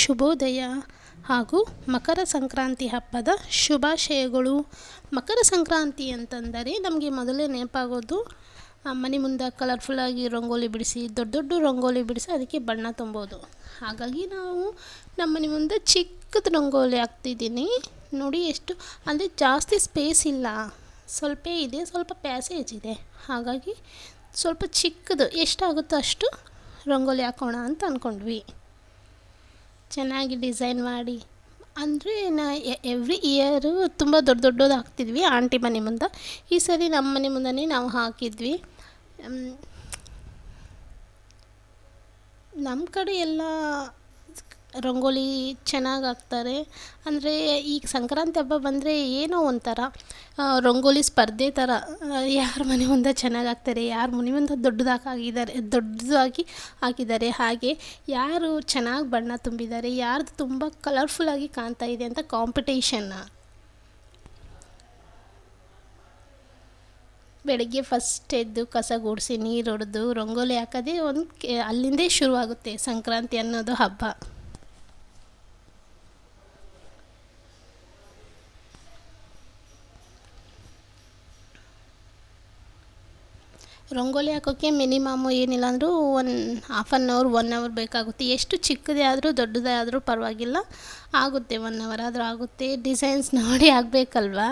ಶುಭೋದಯ ಹಾಗೂ ಮಕರ ಸಂಕ್ರಾಂತಿ ಹಬ್ಬದ ಶುಭಾಶಯಗಳು. ಮಕರ ಸಂಕ್ರಾಂತಿ ಅಂತಂದರೆ ನಮಗೆ ಮೊದಲೇ ನೆನಪಾಗೋದು ಮನೆ ಮುಂದೆ ಕಲರ್ಫುಲ್ಲಾಗಿ ರಂಗೋಲಿ ಬಿಡಿಸಿ, ದೊಡ್ಡ ದೊಡ್ಡ ರಂಗೋಲಿ ಬಿಡಿಸಿ ಅದಕ್ಕೆ ಬಣ್ಣ ತುಂಬೋದು. ಹಾಗಾಗಿ ನಾವು ನಮ್ಮ ಮನೆ ಮುಂದೆ ಚಿಕ್ಕದು ರಂಗೋಲಿ ಹಾಕ್ತಿದ್ದೀನಿ. ನೋಡಿ ಎಷ್ಟು, ಅಂದರೆ ಜಾಸ್ತಿ ಸ್ಪೇಸ್ ಇಲ್ಲ. ಸ್ವಲ್ಪ ಇದೆ, ಸ್ವಲ್ಪ ಪ್ಯಾಸೇಜ್ ಇದೆ. ಹಾಗಾಗಿ ಸ್ವಲ್ಪ ಚಿಕ್ಕದು, ಎಷ್ಟಾಗುತ್ತೋ ಅಷ್ಟು ರಂಗೋಲಿ ಹಾಕೋಣ ಅಂತ ಅಂದ್ಕೊಂಡ್ವಿ ಚೆನ್ನಾಗಿ ಡಿಸೈನ್ ಮಾಡಿ. ಅಂದರೆ ನಾ ಎವ್ರಿ ಇಯರು ತುಂಬ ದೊಡ್ಡ ದೊಡ್ಡದು ಹಾಕ್ತಿದ್ವಿ ಆಂಟಿ ಮನೆ ಮುಂದೆ. ಈ ಸರಿ ನಮ್ಮ ಮನೆ ಮುಂದೆ ನಾವು ಹಾಕಿದ್ವಿ. ನಮ್ಮ ಕಡೆ ಎಲ್ಲ ರಂಗೋಲಿ ಚೆನ್ನಾಗಿ ಹಾಕ್ತಾರೆ ಅಂದರೆ ಈಗ ಸಂಕ್ರಾಂತಿ ಹಬ್ಬ ಬಂದರೆ ಏನೋ ಒಂಥರ ರಂಗೋಲಿ ಸ್ಪರ್ಧೆ ಥರ ಯಾರ ಮನೆ ಮುಂದೆ ಚೆನ್ನಾಗಿ ಹಾಕ್ತಾರೆ ಯಾರ ಮನೆ ಮುಂದೆ ದೊಡ್ಡದಾಗಿ ಹಾಕಿದ್ದಾರೆ ದೊಡ್ಡದಾಗಿ ಹಾಕಿದ್ದಾರೆ. ಹಾಗೆ ಯಾರು ಚೆನ್ನಾಗಿ ಬಣ್ಣ ತುಂಬಿದ್ದಾರೆ, ಯಾರ್ದು ತುಂಬ ಕಲರ್ಫುಲ್ಲಾಗಿ ಕಾಣ್ತಾ ಇದೆ ಅಂತ ಕಾಂಪಿಟೇಷನ್ನ ಬೆಳಗ್ಗೆ ಫಸ್ಟ್ ಎದ್ದು ಕಸ ಗುಡಿಸಿ ನೀರು ಹೊಡೆದು ರಂಗೋಲಿ ಹಾಕೋದೇ ಒಂದು ಅಲ್ಲಿಂದೇ ಶುರುವಾಗುತ್ತೆ ಸಂಕ್ರಾಂತಿ ಅನ್ನೋದು ಹಬ್ಬ. ರಂಗೋಲಿ ಹಾಕೋಕ್ಕೆ ಮಿನಿಮಮ್ ಏನಿಲ್ಲ ಅಂದರೂ one half an hour one hour ಬೇಕಾಗುತ್ತೆ. ಎಷ್ಟು ಚಿಕ್ಕದೇ ಆದರೂ ದೊಡ್ಡದೇ ಆದರೂ ಪರವಾಗಿಲ್ಲ. ಆಗುತ್ತೆ ಒನ್ ಅವರ್ ಆದರೂ ಆಗುತ್ತೆ. ಡಿಸೈನ್ಸ್ ನೋಡಿ ಆಗಬೇಕಲ್ವಾ?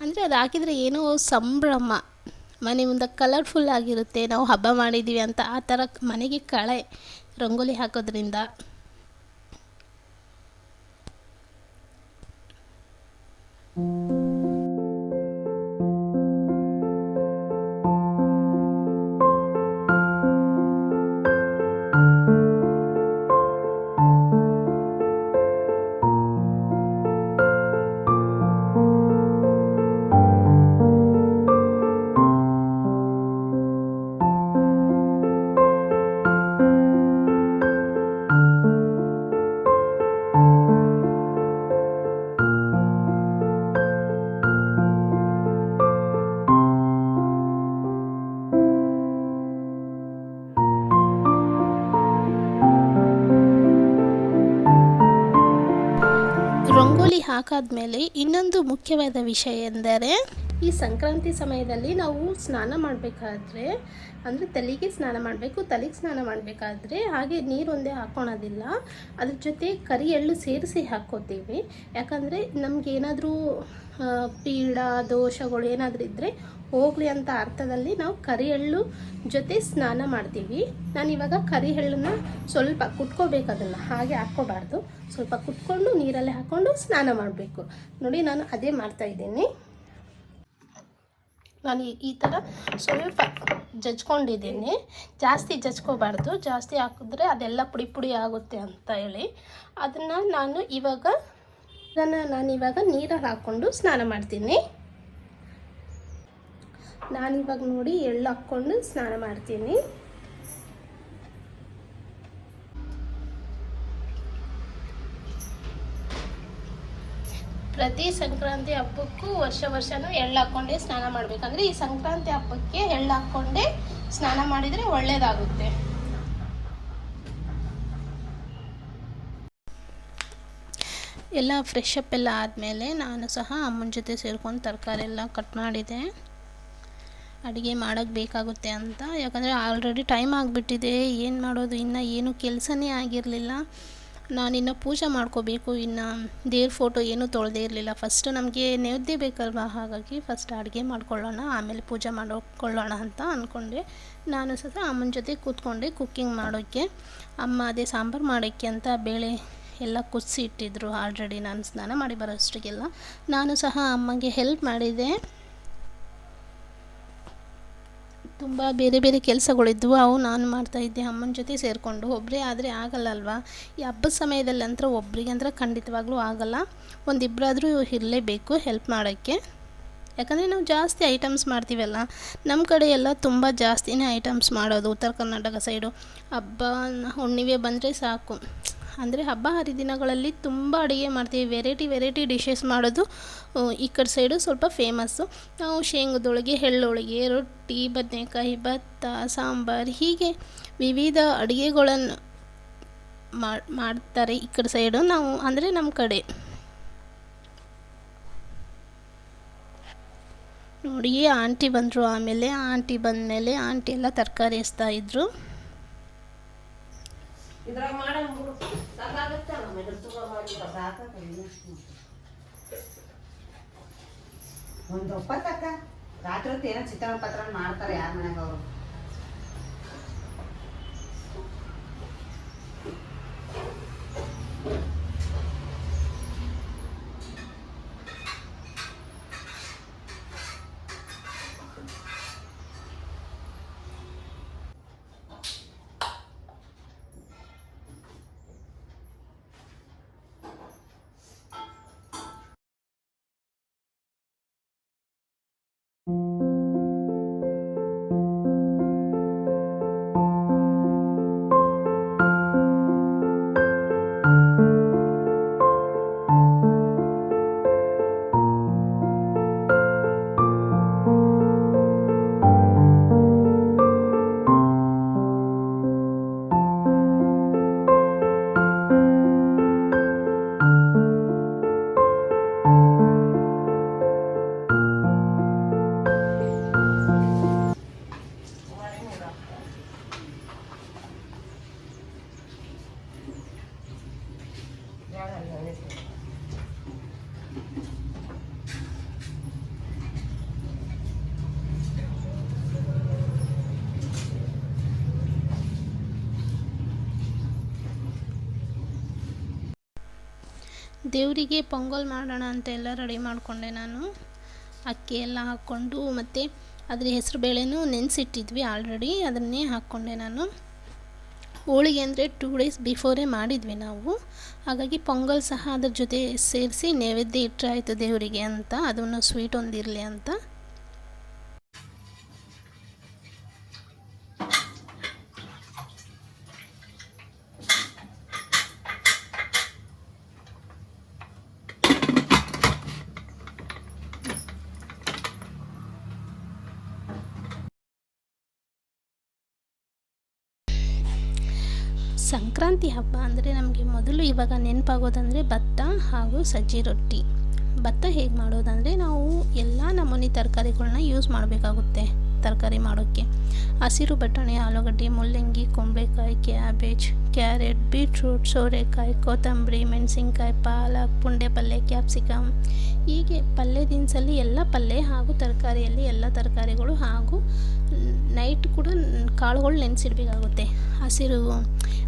ಅಂದರೆ ಅದು ಹಾಕಿದರೆ ಏನೋ ಸಂಭ್ರಮ. ಮನೆ ಮುಂದೆ ಕಲರ್ಫುಲ್ ಆಗಿರುತ್ತೆ. ನಾವು ಹಬ್ಬ ಮಾಡಿದ್ದೀವಿ ಅಂತ ಆ ಥರ ಮನೆಗೆ ಕಳೆ ರಂಗೋಲಿ ಹಾಕೋದ್ರಿಂದ. ರಂಗೋಲಿ ಹಾಕಾದ್ಮೇಲೆ ಇನ್ನೊಂದು ಮುಖ್ಯವಾದ ವಿಷಯ ಎಂದರೆ, ಈ ಸಂಕ್ರಾಂತಿ ಸಮಯದಲ್ಲಿ ನಾವು ಸ್ನಾನ ಮಾಡಬೇಕಾದ್ರೆ, ಅಂದರೆ ತಲೆಗೆ ಸ್ನಾನ ಮಾಡಬೇಕು, ತಲೆಗೆ ಸ್ನಾನ ಮಾಡಬೇಕಾದ್ರೆ ಹಾಗೆ ನೀರೊಂದೇ ಹಾಕ್ಕೊಳೋದಿಲ್ಲ ಅದ್ರ ಜೊತೆ ಕರಿ ಎಳ್ಳು ಸೇರಿಸಿ ಹಾಕ್ಕೋತೀವಿ. ಯಾಕಂದರೆ ನಮಗೇನಾದರೂ ಪೀಡ, ದೋಷಗಳು ಏನಾದರೂ ಇದ್ದರೆ ಹೋಗಲಿ ಅಂತ ಅರ್ಥದಲ್ಲಿ ನಾವು ಕರಿ ಎಳ್ಳು ಜೊತೆ ಸ್ನಾನ ಮಾಡ್ತೀವಿ. ನಾನು ಇವಾಗ ಕರಿ ಎಳ್ಳನ್ನ ಸ್ವಲ್ಪ ಕುಟ್ಕೋಬೇಕು ಅದನ್ನು, ಹಾಗೆ ಹಾಕ್ಕೋಬಾರ್ದು. ಸ್ವಲ್ಪ ಕುಟ್ಕೊಂಡು ನೀರಲ್ಲಿ ಹಾಕ್ಕೊಂಡು ಸ್ನಾನ ಮಾಡಬೇಕು. ನೋಡಿ ನಾನು ಅದೇ ಮಾಡ್ತಾ ಇದ್ದೀನಿ. ನಾನು ಈ- ಥರ ಸ್ವಲ್ಪ ಜಜ್ಕೊಂಡಿದ್ದೀನಿ. ಜಾಸ್ತಿ ಜಜ್ಕೋಬಾರ್ದು. ಜಾಸ್ತಿ ಹಾಕಿದ್ರೆ ಅದೆಲ್ಲ ಪುಡಿ ಪುಡಿ ಆಗುತ್ತೆ ಅಂತ ಹೇಳಿ. ಅದನ್ನು ನಾನು ಇವಾಗ ನಾನು ಇವಾಗ ನೀರಲ್ಲಿ ಹಾಕ್ಕೊಂಡು ಸ್ನಾನ ಮಾಡ್ತೀನಿ. ನಾನಿವಾಗ ನೋಡಿ ಎಳ್ಳು ಹಾಕ್ಕೊಂಡು ಸ್ನಾನ ಮಾಡ್ತೀನಿ. ಪ್ರತಿ ಸಂಕ್ರಾಂತಿ ಹಬ್ಬಕ್ಕೂ ವರ್ಷ ವರ್ಷನೂ ಎಳ್ಳು ಹಾಕ್ಕೊಂಡೇ ಸ್ನಾನ ಮಾಡಬೇಕಂದ್ರೆ ಈ ಸಂಕ್ರಾಂತಿ ಹಬ್ಬಕ್ಕೆ ಎಳ್ಳು ಹಾಕ್ಕೊಂಡೇ ಸ್ನಾನ ಮಾಡಿದರೆ ಒಳ್ಳೆಯದಾಗುತ್ತೆ ಎಲ್ಲ ಫ್ರೆಶ್ ಅಪ್ ಎಲ್ಲ ಆದಮೇಲೆ ನಾನು ಸಹ ಅಮ್ಮನ ಜೊತೆ ಸೇರ್ಕೊಂಡು ತರಕಾರಿ ಎಲ್ಲ ಕಟ್ ಮಾಡಿದೆ. ಅಡುಗೆ ಮಾಡೋಕ್ಕೆ ಬೇಕಾಗುತ್ತೆ ಅಂತ. ಯಾಕಂದರೆ ಆಲ್ರೆಡಿ ಟೈಮ್ ಆಗಿಬಿಟ್ಟಿದೆ. ಏನು ಮಾಡೋದು? ಇನ್ನು ಏನು ಕೆಲಸನೇ ಆಗಿರಲಿಲ್ಲ. ನಾನಿನ್ನು ಪೂಜೆ ಮಾಡ್ಕೋಬೇಕು. ಇನ್ನು ದೇವ್ರ ಫೋಟೋ ಏನೂ ತೊಳೆದೇ ಇರಲಿಲ್ಲ. ಫಸ್ಟ್ ನಮಗೆ ನೈವೇದ್ಯ ಬೇಕಲ್ವಾ? ಹಾಗಾಗಿ ಫಸ್ಟ್ ಅಡುಗೆ ಮಾಡ್ಕೊಳ್ಳೋಣ, ಆಮೇಲೆ ಪೂಜೆ ಮಾಡ್ಕೊಳ್ಳೋಣ ಅಂತ ಅಂದ್ಕೊಂಡೆ ನಾನು ಸಹ ಅಮ್ಮನ ಜೊತೆ ಕೂತ್ಕೊಂಡೆ ಕುಕ್ಕಿಂಗ್ ಮಾಡೋಕ್ಕೆ ಅಮ್ಮ ಅದೇ ಸಾಂಬಾರು ಮಾಡೋಕ್ಕೆ ಅಂತ ಬೇಳೆ ಎಲ್ಲ ಕುದಿಸಿ ಇಟ್ಟಿದ್ರು. ಆಲ್ರೆಡಿ ನಾನು ಸ್ನಾನ ಮಾಡಿ ಬರೋಷ್ಟಿಗೆಲ್ಲ ನಾನು ಸಹ ಅಮ್ಮಗೆ ಹೆಲ್ಪ್ ಮಾಡಿದೆ. ತುಂಬ ಬೇರೆ ಬೇರೆ ಕೆಲಸಗಳಿದ್ವು, ಅವು ನಾನು ಮಾಡ್ತಾಯಿದ್ದೆ ಅಮ್ಮನ ಜೊತೆ ಸೇರಿಕೊಂಡು. ಒಬ್ಬರೇ ಆದರೆ ಆಗಲ್ಲಲ್ವಾ? ಈ ಹಬ್ಬದ ಸಮಯದಲ್ಲಿ ಅಂತ ಒಬ್ರಿಗೆ ಅಂದ್ರೆ ಖಂಡಿತವಾಗ್ಲೂ ಆಗಲ್ಲ. ಒಂದಿಬ್ಬರಾದರೂ ಇರಲೇಬೇಕು ಹೆಲ್ಪ್ ಮಾಡೋಕ್ಕೆ. ಯಾಕಂದರೆ ನಾವು ಜಾಸ್ತಿ ಐಟಮ್ಸ್ ಮಾಡ್ತೀವಲ್ಲ ನಮ್ಮ ಕಡೆ ಎಲ್ಲ ತುಂಬ ಜಾಸ್ತಿನೇ ಐಟಮ್ಸ್ ಮಾಡೋದು, ಉತ್ತರ ಕರ್ನಾಟಕ ಸೈಡು ಹಬ್ಬ ಹುಣ್ಣಿಮೆ ಬಂದರೆ ಸಾಕು. ಅಂದರೆ ಹಬ್ಬ ಹರಿದಿನಗಳಲ್ಲಿ ತುಂಬ ಅಡುಗೆ ಮಾಡ್ತೀವಿ. ವೆರೈಟಿ ವೆರೈಟಿ ಡಿಶಸ್ ಮಾಡೋದು ಈ ಕಡೆ ಸೈಡು ಸ್ವಲ್ಪ ಫೇಮಸ್ಸು ನಾವು ಶೇಂಗದೊಳಗೆ ಎಳ್ಳೊಳಗೆ ರೊಟ್ಟಿ, ಬದನೆಕಾಯಿ, ಭತ್ತ, ಸಾಂಬಾರು ಹೀಗೆ ವಿವಿಧ ಅಡುಗೆಗಳನ್ನು ಮಾಡ್ತಾರೆ ಈ ಕಡೆ ಸೈಡು ನಾವು ಅಂದರೆ ನಮ್ಮ ಕಡೆ. ನೋಡಿ ಆಂಟಿ ಬಂದರು ಆಮೇಲೆ, ಆಂಟಿ ಬಂದಮೇಲೆ ಆಂಟಿ ಎಲ್ಲ ತರಕಾರಿ ಎಸ್ತಾ ಇದ್ರು. ಇದ್ರಾಗ ಮಾಡಂಗ್ ಬಿಡು ಸಾಕಾಗತ್ತಲ್ಲ ಇದ್ರ ತಗೋ ಮಾಡಿಲ್ಲ ಒಂದು ಒಪ್ಪತ್ತಕ್ಕ? ರಾತ್ರಿ ಹೊತ್ತು ಏನೋ ಚಿತ್ರಾನ್ನ ಪತ್ರ ಮಾಡ್ತಾರೆ ಯಾರ ಮನೆಗೆ ಅವರು. ದೇವರಿಗೆ ಪೊಂಗಲ್ ಮಾಡೋಣ ಅಂತ ಎಲ್ಲ ರೆಡಿ ಮಾಡಿಕೊಂಡೆ ನಾನು. ಅಕ್ಕಿ ಎಲ್ಲ ಹಾಕ್ಕೊಂಡು ಮತ್ತು ಅದ್ರ ಹೆಸರು ಬೇಳೆನೂ ನೆನೆಸಿಟ್ಟಿದ್ವಿ ಆಲ್ರೆಡಿ ಅದನ್ನೇ ಹಾಕ್ಕೊಂಡೆ ನಾನು. ಹೋಳಿಗೆ ಅಂದರೆ ಟೂ ಡೇಸ್ ಬಿಫೋರೇ ಮಾಡಿದ್ವಿ ನಾವು. ಹಾಗಾಗಿ ಪೊಂಗಲ್ ಸಹ ಅದ್ರ ಜೊತೆ ಸೇರಿಸಿ ನೈವೇದ್ಯ ಇಟ್ಟರೆ ಆಯಿತು ದೇವರಿಗೆ ಅಂತ, ಅದನ್ನು ಸ್ವೀಟ್ ಒಂದಿರಲಿ ಅಂತ. ಸಂಕ್ರಾಂತಿ ಹಬ್ಬ ಅಂದರೆ ನಮಗೆ ಮೊದಲು ಇವಾಗ ನೆನಪಾಗೋದಂದರೆ ಭತ್ತ ಹಾಗೂ ಸಜ್ಜಿ ರೊಟ್ಟಿ. ಭತ್ತ ಹೇಗೆ ಮಾಡೋದಂದರೆ ನಾವು ಎಲ್ಲ ನಮೂನಿ ತರಕಾರಿಗಳನ್ನ ಯೂಸ್ ಮಾಡಬೇಕಾಗುತ್ತೆ. ತರಕಾರಿ ಮಾಡೋಕ್ಕೆ. ಹಸಿರು ಬಟಾಣಿ, ಆಲೂಗಡ್ಡೆ, ಮುಲ್ಲಂಗಿ, ಕುಂಬಳಕಾಯಿ, ಕ್ಯಾಬೇಜ್, ಕ್ಯಾರೆಟ್, ಬೀಟ್ರೂಟ್, ಸೋರೆಕಾಯಿ, ಕೊತ್ತಂಬರಿ, ಮೆಣಸಿನ್ಕಾಯಿ, ಪಾಲಕ್, ಪುಂಡೆ ಪಲ್ಯ ಕ್ಯಾಪ್ಸಿಕಮ್. ಹೀಗೆ ಪಲ್ಯ ದಿನಸಲ್ಲಿ ಎಲ್ಲ ಪಲ್ಯ ಹಾಗೂ ತರಕಾರಿಯಲ್ಲಿ ಎಲ್ಲ ತರಕಾರಿಗಳು ಹಾಗೂ ನೈಟ್ ಕೂಡ ಕಾಳುಗಳು ನೆನೆಸಿಡ್ಬೇಕಾಗುತ್ತೆ. ಹಸಿರು,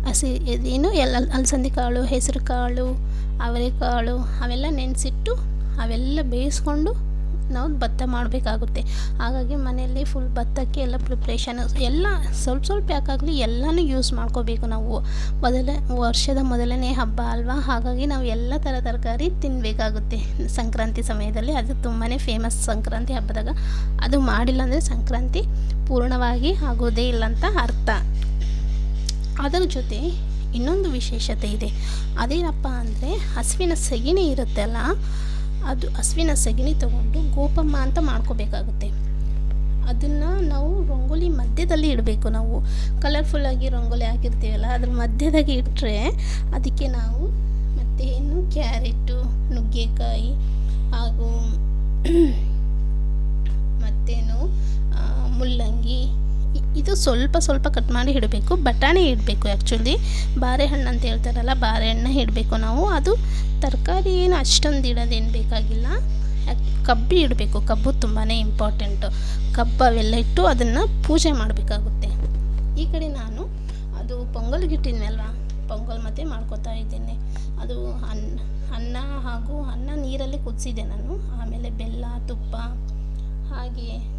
ಹಸಿ ಏನು ಎಲ್ಲ ಅಲಸಂದಿ ಕಾಳು, ಹೆಸರು ಕಾಳು, ಅವರೆಕಾಳು ಅವೆಲ್ಲ ನೆನೆಸಿಟ್ಟು ಅವೆಲ್ಲ ಬೇಯಿಸ್ಕೊಂಡು ನಾವು ಭತ್ತ ಮಾಡಬೇಕಾಗುತ್ತೆ. ಹಾಗಾಗಿ ಮನೆಯಲ್ಲಿ ಫುಲ್ ಭತ್ತಕ್ಕೆ ಎಲ್ಲ ಪ್ರಿಪ್ರೇಷನ್ ಎಲ್ಲ ಸ್ವಲ್ಪ ಸ್ವಲ್ಪ ಯಾಕಾಗಲಿ ಎಲ್ಲನೂ ಯೂಸ್ ಮಾಡ್ಕೋಬೇಕು ನಾವು. ಮೊದಲ ವರ್ಷದ ಮೊದಲನೇ ಹಬ್ಬ ಅಲ್ವಾ? ಹಾಗಾಗಿ ನಾವು ಎಲ್ಲ ಥರ ತರಕಾರಿ ತಿನ್ನಬೇಕಾಗುತ್ತೆ ಸಂಕ್ರಾಂತಿ ಸಮಯದಲ್ಲಿ ಅದು ತುಂಬಾ ಫೇಮಸ್ ಸಂಕ್ರಾಂತಿ ಹಬ್ಬದಾಗ. ಅದು ಮಾಡಿಲ್ಲ ಅಂದರೆ ಸಂಕ್ರಾಂತಿ ಪೂರ್ಣವಾಗಿ ಆಗೋದೇ ಇಲ್ಲ ಅಂತ ಅರ್ಥ. ಅದರ ಜೊತೆ ಇನ್ನೊಂದು ವಿಶೇಷತೆ ಇದೆ. ಅದೇನಪ್ಪ ಅಂದರೆ ಹಸುವಿನ ಸಗಿನೇ ಇರುತ್ತಲ್ಲ ಅದು ಹಸುವಿನ ಸಗಣಿ ತಗೊಂಡು ಗೋಪಮ್ಮ ಅಂತ ಮಾಡ್ಕೋಬೇಕಾಗುತ್ತೆ. ಅದನ್ನು ನಾವು ರಂಗೋಲಿ ಮಧ್ಯದಲ್ಲಿ ಇಡಬೇಕು. ನಾವು ಕಲರ್ಫುಲ್ಲಾಗಿ ರಂಗೋಲಿ ಹಾಕಿರ್ತೀವಲ್ಲ, ಅದ್ರ ಮಧ್ಯದಾಗೆ ಇಟ್ಟರೆ ಅದಕ್ಕೆ ನಾವು ಮತ್ತು ಏನು ಕ್ಯಾರೆಟು, ನುಗ್ಗೆಕಾಯಿ ಹಾಗೂ ಮತ್ತೇನು ಮುಲ್ಲಂಗಿ ಇದು ಸ್ವಲ್ಪ ಸ್ವಲ್ಪ ಕಟ್ ಮಾಡಿ ಇಡಬೇಕು. ಬಟಾಣಿ ಇಡಬೇಕು ಆ್ಯಕ್ಚುಲಿ ಬಾರೆಹಣ್ಣು ಅಂತ ಹೇಳ್ತಾರಲ್ಲ ಬಾರೆಹಣ್ಣು ಇಡಬೇಕು ನಾವು. ಅದು ತರಕಾರಿ ಏನು ಅಷ್ಟೊಂದು ಇಡೋದೇನು ಬೇಕಾಗಿಲ್ಲ. ಕಬ್ಬು ಇಡಬೇಕು. ಕಬ್ಬು ತುಂಬಾ ಇಂಪಾರ್ಟೆಂಟು ಕಬ್ಬು ಅವೆಲ್ಲ ಇಟ್ಟು ಅದನ್ನು ಪೂಜೆ ಮಾಡಬೇಕಾಗುತ್ತೆ. ಈ ಕಡೆ ನಾನು ಅದು ಪೊಂಗಲ್ಗೆ ಇಟ್ಟಿದ್ನಲ್ವ ಪೊಂಗಲ್ ಮತ್ತೆ ಮಾಡ್ಕೋತಾ ಇದ್ದೇನೆ. ಅದು ಅನ್ನ ಅನ್ನ ಹಾಗೂ ಅನ್ನ ನೀರಲ್ಲಿ ಕುದಿಸಿದೆ ನಾನು. ಆಮೇಲೆ ಬೆಲ್ಲ, ತುಪ್ಪ ಹಾಗೆ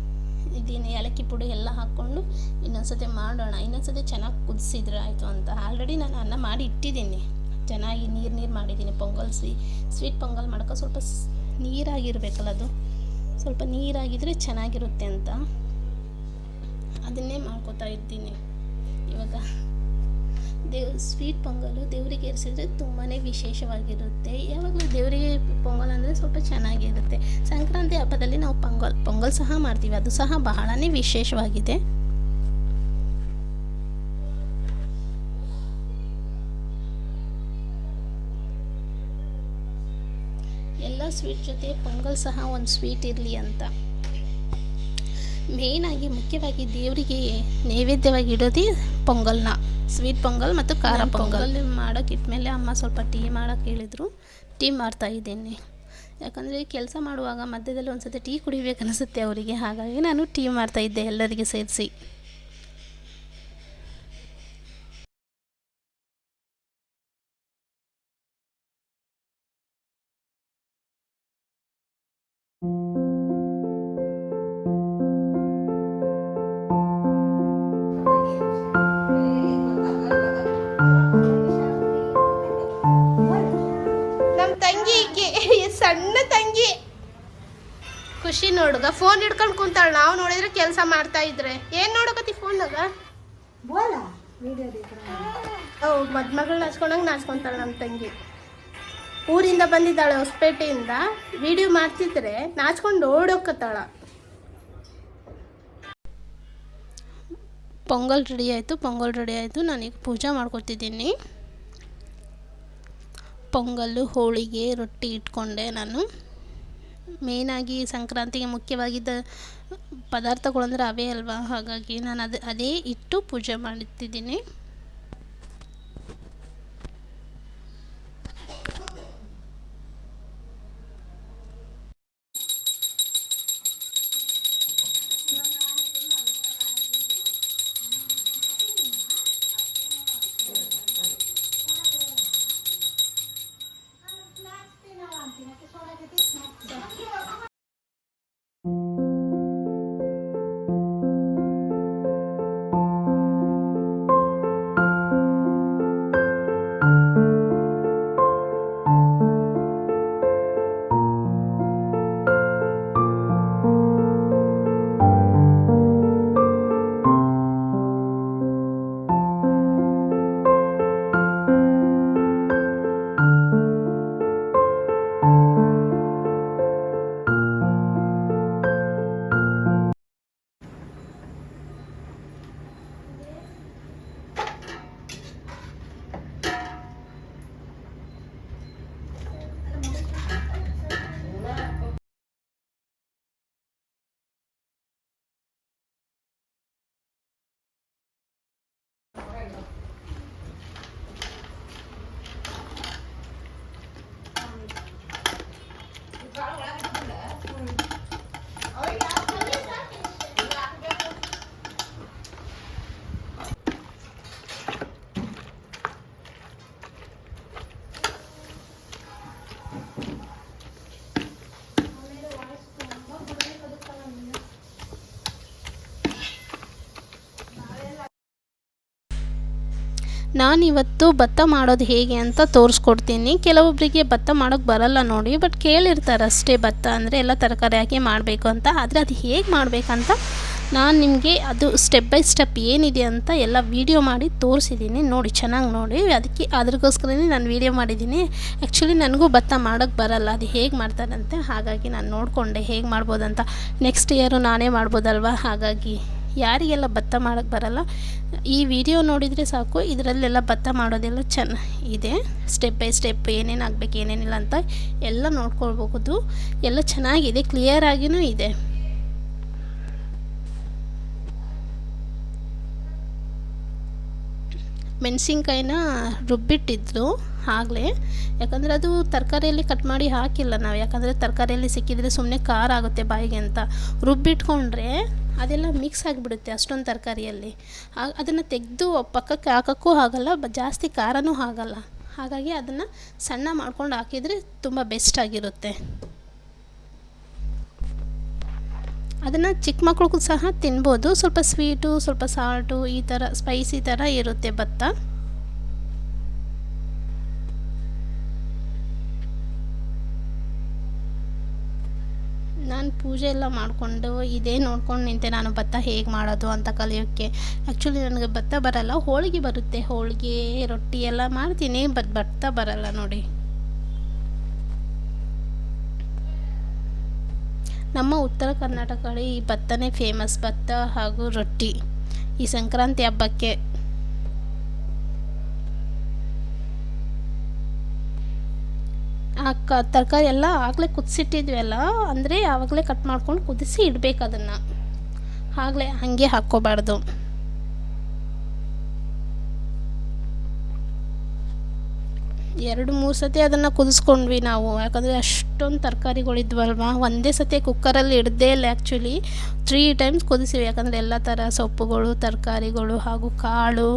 ಇದೇನು, ಏಲಕ್ಕಿ ಪುಡಿ ಎಲ್ಲ ಹಾಕ್ಕೊಂಡು ಇನ್ನೊಂದ್ಸತಿ ಮಾಡೋಣ. ಇನ್ನೊಂದ್ಸತಿ ಚೆನ್ನಾಗಿ ಕುದಿಸಿದ್ರೆ ಆಯಿತು ಅಂತ. ಆಲ್ರೆಡಿ ನಾನು ಅನ್ನ ಮಾಡಿ ಇಟ್ಟಿದ್ದೀನಿ. ಚೆನ್ನಾಗಿ ನೀರು ನೀರು ಮಾಡಿದ್ದೀನಿ, ಪೊಂಗಲ್ ಸ್ವೀ ಸ್ವೀಟ್ ಪೊಂಗಲ್ ಮಾಡೋಕೆ ಸ್ವಲ್ಪ ನೀರಾಗಿರ್ಬೇಕಲ್ಲ ಅದು. ಸ್ವಲ್ಪ ನೀರಾಗಿದ್ದರೆ ಚೆನ್ನಾಗಿರುತ್ತೆ ಅಂತ. ಅದನ್ನೇ ಮಾಡ್ಕೋತಾ ಇದ್ದೀನಿ ಇವಾಗ ದೇವ್, ಸ್ವೀಟ್ ಪೊಂಗಲು ದೇವರಿಗೆ ಇರಿಸಿದ್ರೆ ತುಂಬಾ ವಿಶೇಷವಾಗಿರುತ್ತೆ. ಯಾವಾಗಲೂ ದೇವರಿಗೆ ಪೊಂಗಲ್ ಅಂದರೆ ಸ್ವಲ್ಪ ಚೆನ್ನಾಗಿರುತ್ತೆ. ಸಂಕ್ರಾಂತಿ ಹಬ್ಬದಲ್ಲಿ ನಾವು ಪೊಂಗಲ್ ಪೊಂಗಲ್ ಸಹ ಮಾಡ್ತೀವಿ. ಅದು ಸಹ ಬಹಳನೇ ವಿಶೇಷವಾಗಿದೆ. ಎಲ್ಲ ಸ್ವೀಟ್ ಜೊತೆ ಪೊಂಗಲ್ ಸಹ ಒಂದು ಸ್ವೀಟ್ ಇರಲಿ ಅಂತ. ಮೇಯ್ನಾಗಿ ಮುಖ್ಯವಾಗಿ ದೇವರಿಗೆ ನೈವೇದ್ಯವಾಗಿ ಇಡೋದೇ ಪೊಂಗಲ್ನ. ಸ್ವೀಟ್ ಪೊಂಗಲ್ ಮತ್ತು ಖಾರ ಪೊಂಗಲ್. ಮಾಡೋಕೆ ಇಟ್ಮೇಲೆ ಅಮ್ಮ ಸ್ವಲ್ಪ ಟೀ ಮಾಡೋಕೆ ಹೇಳಿದರು. ಟೀ ಮಾಡ್ತಾ ಇದ್ದೀನಿ. ಯಾಕಂದರೆ ಕೆಲಸ ಮಾಡುವಾಗ ಮಧ್ಯದಲ್ಲಿ ಒಂದು ಸತಿ ಟೀ ಕುಡಿಬೇಕು ಅನಿಸುತ್ತೆ ಅವರಿಗೆ. ಹಾಗಾಗಿ ನಾನು ಟೀ ಮಾಡ್ತಾ ಇದ್ದೆ ಎಲ್ಲರಿಗೆ ಸೇರಿಸಿ. ಖುಷಿ ನೋಡುಗ ಫೋನ್ ಹಿಡ್ಕೊಂಡು ಕುಂತಾಳ. ನಾವು ನೋಡಿದ್ರೆ ಕೆಲಸ ಮಾಡ್ತಾ ಇದ್ರೆ. ಏನ್ ನೋಡಕತ್ತಿ ಅವು ಮದ್ಮಗಳನ್ನ ನಾಚ್ಕೊಂಡಂಗೆ ನಾಚ್ಕೊಂತಾಳ ನಮ್ಮ ತಂಗಿ. ಊರಿಂದ ಬಂದಿದ್ದಾಳೆ ಹೊಸಪೇಟೆಯಿಂದ. ವಿಡಿಯೋ ಮಾಡ್ತಿದ್ರೆ ನಾಚ್ಕೊಂಡು ಓಡೋಕತ್ತಾಳ. ಪೊಂಗಲ್ ರೆಡಿ ಆಯಿತು ಪೊಂಗಲ್ ರೆಡಿ ಆಯಿತು. ನಾನೀಗ ಪೂಜೆ ಮಾಡ್ಕೊತಿದ್ದೀನಿ. ಪೊಂಗಲ್ಲು ಹೋಳಿಗೆ ರೊಟ್ಟಿ ಇಟ್ಕೊಂಡೆ ನಾನು. ಮೇಯ್ನಾಗಿ ಸಂಕ್ರಾಂತಿಗೆ ಮುಖ್ಯವಾಗಿದ್ದ ಪದಾರ್ಥಗಳು ಅವೇ ಅಲ್ವಾ? ಹಾಗಾಗಿ ನಾನು ಅದು ಅದೇ ಇಟ್ಟು ಪೂಜೆ ಮಾಡುತ್ತಿದ್ದೀನಿ ನಾನಿವತ್ತು ಭತ್ತ ಮಾಡೋದು ಹೇಗೆ ಅಂತ ತೋರಿಸ್ಕೊಡ್ತೀನಿ. ಕೆಲವೊಬ್ಬರಿಗೆ ಭತ್ತ ಮಾಡೋಕ್ಕೆ ಬರಲ್ಲ ನೋಡಿ ಬಟ್ ಕೇಳಿರ್ತಾರೆ ಅಷ್ಟೇ ಭತ್ತ ಅಂದರೆ ಎಲ್ಲ ತರಕಾರಿ ಹಾಕಿ ಮಾಡಬೇಕು ಅಂತ. ಆದರೆ ಅದು ಹೇಗೆ ಮಾಡಬೇಕಂತ ನಾನು ನಿಮಗೆ ಅದು ಸ್ಟೆಪ್ ಬೈ ಸ್ಟೆಪ್ ಏನಿದೆ ಅಂತ ಎಲ್ಲ ವೀಡಿಯೋ ಮಾಡಿ ತೋರಿಸಿದ್ದೀನಿ ನೋಡಿ, ಚೆನ್ನಾಗಿ ನೋಡಿ. ಅದಕ್ಕೆ ಅದ್ರಗೋಸ್ಕರನೇ ನಾನು ವೀಡಿಯೋ ಮಾಡಿದ್ದೀನಿ ಆ್ಯಕ್ಚುಲಿ ನನಗೂ ಭತ್ತ ಮಾಡೋಕ್ಕೆ ಬರಲ್ಲ. ಅದು ಹೇಗೆ ಮಾಡ್ತಾರಂತೆ, ಹಾಗಾಗಿ ನಾನು ನೋಡಿಕೊಂಡೆ ಹೇಗೆ ಮಾಡ್ಬೋದಂತ. ನೆಕ್ಸ್ಟ್ ಇಯರು ನಾನೇ ಮಾಡ್ಬೋದಲ್ವಾ? ಹಾಗಾಗಿ. ಯಾರಿಗೆಲ್ಲ ಭತ್ತ ಮಾಡೋಕ್ಕೆ ಬರಲ್ಲ. ಈ ವಿಡಿಯೋ ನೋಡಿದರೆ ಸಾಕು, ಇದರಲ್ಲೆಲ್ಲ ಭತ್ತ ಮಾಡೋದೆಲ್ಲ ಚೆನ್ನ ಇದೆ. ಸ್ಟೆಪ್ ಬೈ ಸ್ಟೆಪ್ ಏನೇನು ಆಗಬೇಕು, ಏನೇನಿಲ್ಲ ಅಂತ ಎಲ್ಲ ನೋಡ್ಕೊಳ್ಬಹುದು. ಎಲ್ಲ ಚೆನ್ನಾಗಿದೆ ಕ್ಲಿಯರ್ ಆಗಿಯೂ ಇದೆ. ಮೆಣಸಿನ್ಕಾಯಿನ ರುಬ್ಬಿಟ್ಟಿದ್ರು ಆಗಲೇ. ಯಾಕಂದರೆ ಅದು ತರಕಾರಿಯಲ್ಲಿ ಕಟ್ ಮಾಡಿ ಹಾಕಿಲ್ಲ ನಾವು. ಯಾಕಂದರೆ ತರಕಾರಿಯಲ್ಲಿ ಸಿಕ್ಕಿದರೆ ಸುಮ್ಮನೆ ಖಾರ ಆಗುತ್ತೆ ಬಾಯಿಗೆ ಅಂತ. ರುಬ್ಬಿಟ್ಕೊಂಡ್ರೆ ಅದೆಲ್ಲ ಮಿಕ್ಸ್ ಆಗಿಬಿಡುತ್ತೆ ಅಷ್ಟೊಂದು ತರಕಾರಿಯಲ್ಲಿ. ಅದನ್ನು ತೆಗೆದು ಪಕ್ಕಕ್ಕೆ ಹಾಕೋಕ್ಕೂ ಆಗಲ್ಲ, ಬ, ಜಾಸ್ತಿ ಖಾರನೂ ಆಗಲ್ಲ. ಹಾಗಾಗಿ ಅದನ್ನು ಸಣ್ಣ ಮಾಡ್ಕೊಂಡು ಹಾಕಿದರೆ ತುಂಬ ಬೆಸ್ಟ್ ಆಗಿರುತ್ತೆ. ಅದನ್ನು ಚಿಕ್ಕ ಮಕ್ಳಿಗೂ ಸಹ ತಿನ್ಬೋದು. ಸ್ವಲ್ಪ ಸ್ವೀಟು ಸ್ವಲ್ಪ ಸಾಲ್ಟು ಈ ಥರ ಸ್ಪೈಸಿ ಥರ ಇರುತ್ತೆ ಭತ್ತ. ನಾನು ಪೂಜೆ ಎಲ್ಲ ಮಾಡಿಕೊಂಡು ಇದೇ ನೋಡ್ಕೊಂಡು ನಿಂತೆ ನಾನು ಭತ್ತ ಹೇಗೆ ಮಾಡೋದು ಅಂತ ಕಲಿಯೋಕ್ಕೆ. ಆ್ಯಕ್ಚುಲಿ ನನಗೆ ಭತ್ತ ಬರಲ್ಲ, ಹೋಳಿಗೆ ಬರುತ್ತೆ. ಹೋಳಿಗೆ, ರೊಟ್ಟಿ ಎಲ್ಲ ಮಾಡ್ತೀನಿ, ಬಟ್ ಭತ್ತ ಬರಲ್ಲ ನೋಡಿ. ನಮ್ಮ ಉತ್ತರ ಕರ್ನಾಟಕ ಈ ಭತ್ತನೇ ಫೇಮಸ್ ಭತ್ತ ಹಾಗೂ ರೊಟ್ಟಿ. ಈ ಸಂಕ್ರಾಂತಿ ಹಬ್ಬಕ್ಕೆ ಕ ತರಕಾರಿ ಎಲ್ಲ ಆಗಲೇ ಕುದಿಸಿಟ್ಟಿದ್ವಲ್ಲ, ಅಂದರೆ ಆವಾಗಲೇ ಕಟ್ ಮಾಡ್ಕೊಂಡು ಕುದಿಸಿ ಇಡಬೇಕು ಅದನ್ನು. ಆಗಲೇ ಹಾಗೆ ಹಾಕ್ಕೋಬಾರ್ದು. ಎರಡು, ಮೂರು ಸತಿ ಅದನ್ನು ಕುದಿಸ್ಕೊಂಡ್ವಿ ನಾವು. ಯಾಕಂದರೆ ಅಷ್ಟೊಂದು ತರಕಾರಿಗಳಿದ್ವಲ್ವ ಒಂದೇ ಸತಿ ಕುಕ್ಕರಲ್ಲಿ ಇಡದೇ ಇಲ್ಲ ಆ್ಯಕ್ಚುಲಿ ತ್ರೀ ಟೈಮ್ಸ್ ಕುದಿಸಿವಿ. ಯಾಕಂದರೆ ಎಲ್ಲ ಥರ ಸೊಪ್ಪುಗಳು, ತರಕಾರಿಗಳು ಹಾಗೂ ಕಾಳು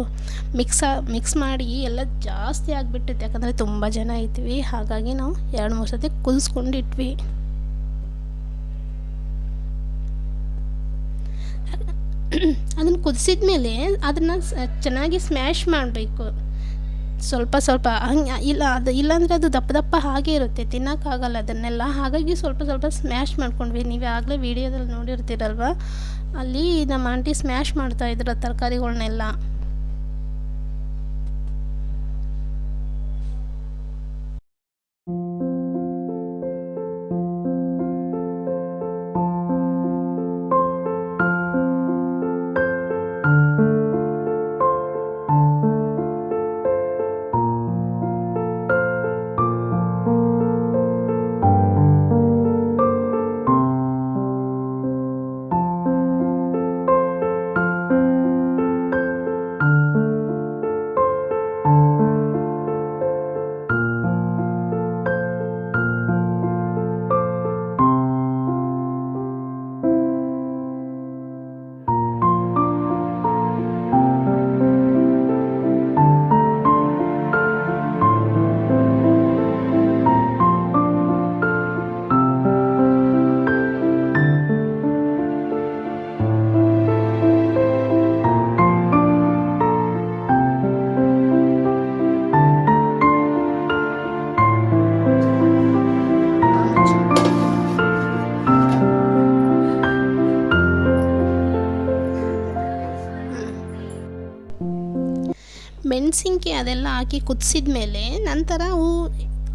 ಮಿಕ್ಸ ಮಿಕ್ಸ್ ಮಾಡಿ ಎಲ್ಲ ಜಾಸ್ತಿ ಆಗಿಬಿಟ್ಟಿತ್ತು. ಯಾಕಂದರೆ ತುಂಬ ಜನ ಇದ್ವಿ. ಹಾಗಾಗಿ ನಾವು ಎರಡು, ಮೂರು ಸತಿ ಕುದಿಸ್ಕೊಂಡಿಟ್ವಿ. ಅದನ್ನು ಕುದಿಸಿದ ಮೇಲೆ ಅದನ್ನು ಚೆನ್ನಾಗಿ ಸ್ಮ್ಯಾಶ್ ಮಾಡಬೇಕು. ಸ್ವಲ್ಪ ಸ್ವಲ್ಪ ಹಂಗೆ ಇಲ್ಲ, ಅದು ಇಲ್ಲಾಂದರೆ ಅದು ದಪ್ಪ ದಪ್ಪ ಹಾಗೆ ಇರುತ್ತೆ. ತಿನ್ನೋಕ್ಕಾಗಲ್ಲ ಅದನ್ನೆಲ್ಲ. ಹಾಗಾಗಿ ಸ್ವಲ್ಪ ಸ್ವಲ್ಪ ಸ್ಮ್ಯಾಶ್ ಮಾಡ್ಕೊಂಡ್ವಿ. ನೀವು ಆಗಲೇ ವೀಡಿಯೋದಲ್ಲಿ ನೋಡಿರ್ತೀರಲ್ವ? ಅಲ್ಲಿ ನಮ್ಮ ಆಂಟಿ ಸ್ಮ್ಯಾಶ್ ಮಾಡ್ತಾಯಿದ್ರು ತರಕಾರಿಗಳ್ನೆಲ್ಲ. ಮೆಣಸಿನ್ಕಾಯಿ ಅದೆಲ್ಲ ಹಾಕಿ ಕುದಿಸಿದ ಮೇಲೆ ನಂತರ ಹೂ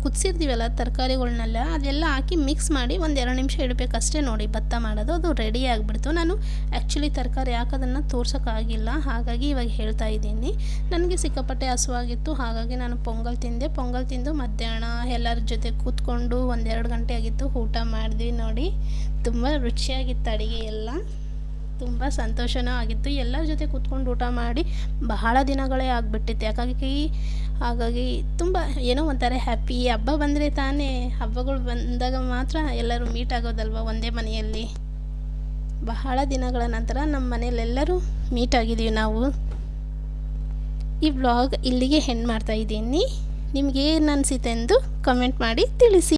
ಕುದಿಸಿರ್ತೀವಲ್ಲ ತರಕಾರಿಗಳನ್ನೆಲ್ಲ ಅದೆಲ್ಲ ಹಾಕಿ ಮಿಕ್ಸ್ ಮಾಡಿ ಒಂದು ಎರಡು ನಿಮಿಷ ಇಡಬೇಕಷ್ಟೇ ನೋಡಿ. ಭತ್ತ ಮಾಡೋದು ಅದು ರೆಡಿ ಆಗಿಬಿಡ್ತು. ನಾನು ಆ್ಯಕ್ಚುಲಿ ತರಕಾರಿ ಹಾಕೋದನ್ನು ತೋರ್ಸೋಕ್ಕಾಗಿಲ್ಲ ಹಾಗಾಗಿ ಇವಾಗ ಹೇಳ್ತಾ ಇದ್ದೀನಿ. ನನಗೆ ಸಿಕ್ಕಾಪಟ್ಟೆ ಹಸುವಾಗಿತ್ತು. ಹಾಗಾಗಿ ನಾನು ಪೊಂಗಲ್ ತಿಂದೆ. ಪೊಂಗಲ್ ತಿಂದು ಮಧ್ಯಾಹ್ನ ಎಲ್ಲರ ಜೊತೆ ಕೂತ್ಕೊಂಡು ಒಂದೆರಡು ಗಂಟೆ ಆಗಿತ್ತು ಊಟ ಮಾಡಿದ್ವಿ ನೋಡಿ. ತುಂಬ ರುಚಿಯಾಗಿತ್ತು ಅಡುಗೆ ಎಲ್ಲ. ತುಂಬ ಸಂತೋಷನೂ ಆಗಿತ್ತು. ಎಲ್ಲರ ಜೊತೆ ಕೂತ್ಕೊಂಡು ಊಟ ಮಾಡಿ ಬಹಳ ದಿನಗಳೇ ಆಗಿಬಿಟ್ಟಿತ್ತು. ಯಾಕಾಗಿ ಹಾಗಾಗಿ ತುಂಬ ಏನೋ ಒಂಥರ ಹ್ಯಾಪಿ ಹಬ್ಬ ಬಂದರೆ ತಾನೇ ಹಬ್ಬಗಳು ಬಂದಾಗ ಮಾತ್ರ ಎಲ್ಲರೂ ಮೀಟ್ ಆಗೋದಲ್ವ ಒಂದೇ ಮನೆಯಲ್ಲಿ? ಬಹಳ ದಿನಗಳ ನಂತರ ನಮ್ಮ ಮನೆಯಲ್ಲೆಲ್ಲರೂ ಮೀಟ್ ಆಗಿದ್ದೀವಿ ನಾವು. ಈ ಬ್ಲಾಗ್ ಇಲ್ಲಿಗೆ ಹೆಣ್ಣು ಮಾಡ್ತಾ ಇದ್ದೀನಿ. ನಿಮಗೆ ಅನಿಸಿತೆಂದು ಕಮೆಂಟ್ ಮಾಡಿ ತಿಳಿಸಿ.